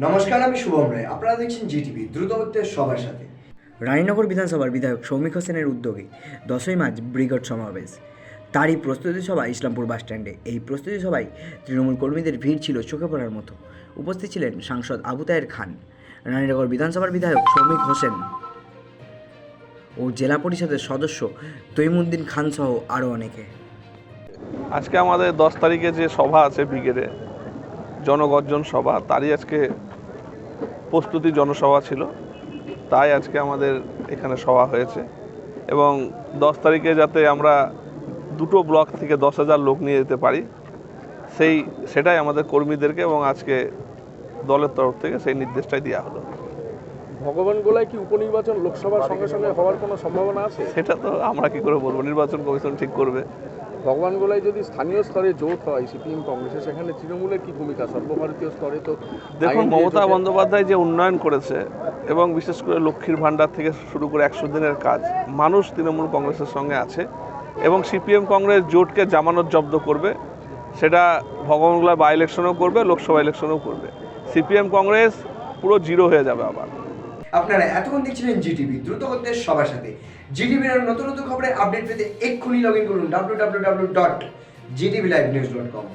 নমস্কার আমি শুভম রায়। আপনারা দেখছেন জিটিভি সবার সাথে। রানীনগর বিধানসভার বিধায়ক সৌমিক হোসেনের উদ্যোগে দশই মার্চ ব্রিগেড সমাবেশ। তারই প্রস্তুতি সভা ইসলামপুর বাসস্ট্যান্ডে এই প্রস্তুতি সভায় তৃণমূল কর্মীদের ভিড় ছিল চোখে পড়ার মতো। উপস্থিত ছিলেন সাংসদ আবু তায়ের খান রানীনগর বিধানসভার বিধায়ক সৌমিক হোসেন ও জেলা পরিষদের সদস্য তৈমুদ্দিন খান সহ আরও অনেকে। আজকে আমাদের দশ তারিখে যে সভা আছে ব্রিগেডে জনগর্জন সভা তারই আজকে প্রস্তুতি জনসভা ছিল। তাই আজকে আমাদের এখানে সভা হয়েছে এবং দশ তারিখে যাতে আমরা দুটো ব্লক থেকে দশ হাজার লোক নিয়ে যেতে পারি সেই সেটাই আমাদের কর্মীদেরকে এবং আজকে দলের তরফ থেকে সেই নির্দেশটাই দেওয়া হলো। ভগবান গোলায় কি উপনির্বাচন লোকসভার সঙ্গে সঙ্গে হওয়ার কোনো সম্ভাবনা আছে? সেটা তো আমরা কি করে বলব? নির্বাচন কমিশন ঠিক করবে। ভগবান গোলায় যদি স্থানীয় স্তরে জোট হয় সিপিএম কংগ্রেসের সেখানে তৃণমূলের কি ভূমিকা? সর্বভারতীয় স্তরে তো দেখুন মমতা বন্দ্যোপাধ্যায় যে উন্নয়ন করেছে এবং বিশেষ করে লক্ষ্মীর ভাণ্ডার থেকে শুরু করে একশো দিনের কাজ মানুষ তৃণমূল কংগ্রেসের সঙ্গে আছে এবং সিপিএম কংগ্রেস জোটকে জামানত জব্দ করবে। সেটা ভগবানগুলা বাই ইলেকশনও করবে লোকসভা ইলেকশনও করবে। সিপিএম কংগ্রেস পুরো জিরো হয়ে যাবে আবার। আপনারা এতক্ষণ দেখছিলেন জিটিভি দ্রুত করতে সবার সাথে। জিটিভির নতুন নতুন খবরের আপডেট পেতে এক্ষুনি লগ ইন করুন W W W dot GTV live news dot com